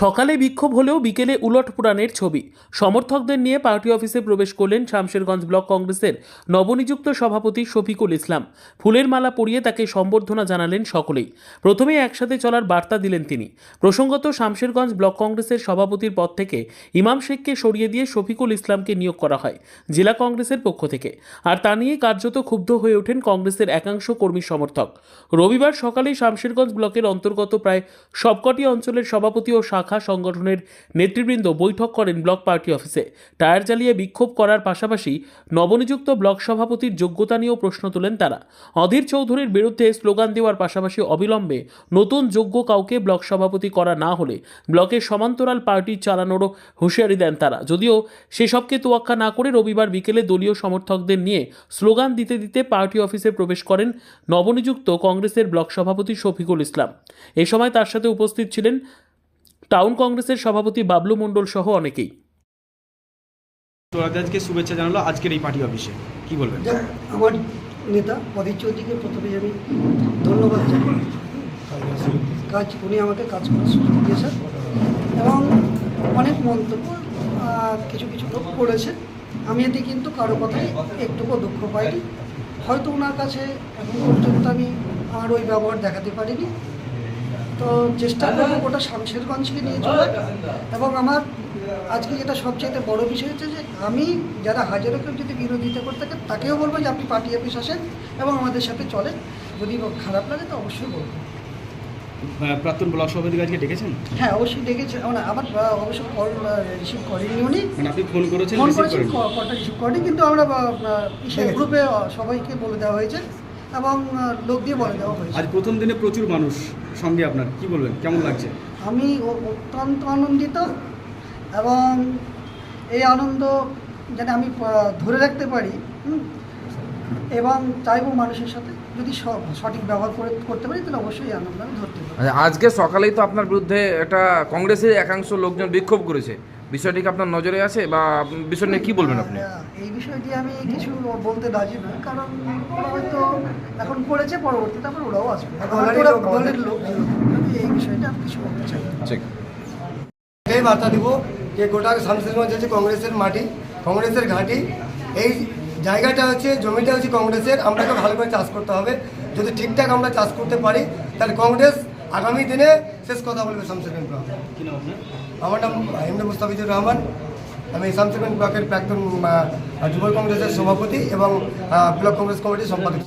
সকালে বিক্ষোভ হলেও বিকেলে উলট পুরাণের ছবি। সমর্থকদের নিয়ে পার্টি অফিসে প্রবেশ করলেন শামশেরগঞ্জ ব্লক কংগ্রেসের নবনিযুক্ত সভাপতি শফিকুল ইসলাম। ফুলের মালা পরিয়ে তাকে সম্বর্ধনা জানালেন সকলেই। প্রথমে একসাথে চলার বার্তা দিলেন তিনি। প্রসঙ্গত শামশেরগঞ্জ ব্লক কংগ্রেসের সভাপতির পদ থেকে ইমাম শেখকে সরিয়ে দিয়ে শফিকুল ইসলামকে নিয়োগ করা হয় জেলা কংগ্রেসের পক্ষ থেকে। আর তা নিয়ে কার্যত ক্ষুব্ধ হয়ে ওঠেন কংগ্রেসের একাংশ কর্মী সমর্থক। রবিবার সকালেই শামশেরগঞ্জ ব্লকের অন্তর্গত প্রায় সবকটি অঞ্চলের সভাপতি ও সংগঠনের নেতৃবৃন্দ বৈঠক করেন ব্লক পার্টি অফিসে। টায়ার জ্বালিয়ে বিক্ষোভ করার পাশাপাশি নবনিযুক্ত ব্লক সভাপতির যোগ্যতা নিয়েও প্রশ্ন তোলেন তারা। অধীর চৌধুরীর বিরুদ্ধে স্লোগান দেওয়ার পাশাপাশি অবিলম্বে নতুন যোগ্য কাউকে ব্লক সভাপতি করা না হলে ব্লকের সমান্তরাল পার্টি চালানোরও হুঁশিয়ারি দেন তারা। যদিও সেসবকে তোয়াক্কা না করে রবিবার বিকেলে দলীয় সমর্থকদের নিয়ে স্লোগান দিতে দিতে পার্টি অফিসে প্রবেশ করেন নবনিযুক্ত কংগ্রেসের ব্লক সভাপতি শফিকুল ইসলাম। এ সময় তার সাথে উপস্থিত ছিলেন টাউন কংগ্রেসের সভাপতি বাবলু মণ্ডল সহ অনেকেই। তোরাদাজকে শুভেচ্ছা জানালো আজকের এই পার্টি অফিসে। কি বলবেন? আমার নেতা অধীর চৌধুরীকে প্রথমে আমি ধন্যবাদ জানাই। কাজ উনি আমাকে কাজ করার সুযোগ দিয়েছেন এবং অনেক মন্তব্য কিছু কিছু লোক করেছে। আমি এতে কিন্তু কারও কথাই একটুকু দুঃখ পাইনি। হয়তো ওনার কাছে এখন পর্যন্ত আমি আমার ওই ব্যবহার দেখাতে পারিনি। তো চেষ্টা করব গোটা শামশেরগঞ্জকে নিয়ে চলার। এবং আমার আজকে যেটা সবচেয়ে বড় বিষয় হচ্ছে যে আমি যারা হাজারো কেউ যদি বিরোধিতা করতে থাকে তাকেও বলব যে আপনি পার্টি অফিস আসেন এবং আমাদের সাথে চলেন। যদি খারাপ লাগে তো অবশ্যই বলব। প্রাক্তন ব্লক সভাপতিকে আজকে ডেকেছেন? হ্যাঁ অবশ্যই ডেকেছে। মানে আমার অবশ্য কল রিসিভ করেননি উনি। মানে আপনি ফোন করেছেন ফোন রিসিভ করেছি করেন ক- কলটা রিসিভ করেনি কিন্তু আমরা গ্রুপে সবাইকে বলে দেওয়া হয়েছে। এবং লোক দিয়ে বলে দেওয়া হয়েছে। আজ প্রথম দিনে প্রচুর মানুষ সঙ্গে আপনার কি বলবেন? কেমন লাগছে? আমি অত্যন্ত আনন্দিত এবং এই আনন্দ যেন আমি ধরে রাখতে পারি এবং চাইব মানুষের সাথে যদি স- সঠিক ব্যবহার করে করতে পারি তাহলে অবশ্যই আনন্দ আমি ধরতে পারি আচ্ছা আজকে সকালেই তো আপনার বিরুদ্ধে একটা কংগ্রেসের একাংশ লোকজন বিক্ষোভ করেছে। বিষয়টি কি আপনার নজরে আছে বা বিষয় নিয়ে কি বলবেন আপনি? এই বিষয়টি আমি কিছু বলতে রাজি না কারণ ওরা হয়তো এখন করেছে পরবর্তীতে আবার ওরাও আসবে। দলের লোক এই বিষয়টা আমি কিছু বলতে চাই। ঠিক। বার্তা দিব যে গোটা শামশেরগঞ্জ হচ্ছে কংগ্রেসের মাটি কংগ্রেসের ঘাঁটি এই জায়গাটা হচ্ছে জমিটা হচ্ছে কংগ্রেসের আমরাকে ভালো করে চাষ করতে হবে। যদি ঠিকঠাক আমরা চাষ করতে পারি তাহলে কংগ্রেস আগামী দিনে শেষ কথা বলবে শামশেরগঞ্জ ব্লক আমার নাম এমনি মুস্তাফিজুর রহমান। আমি শামশেরগঞ্জ ব্লকের প্রাক্তন যুব কংগ্রেসের সভাপতি এবং ব্লক কংগ্রেস কমিটির সম্পাদক।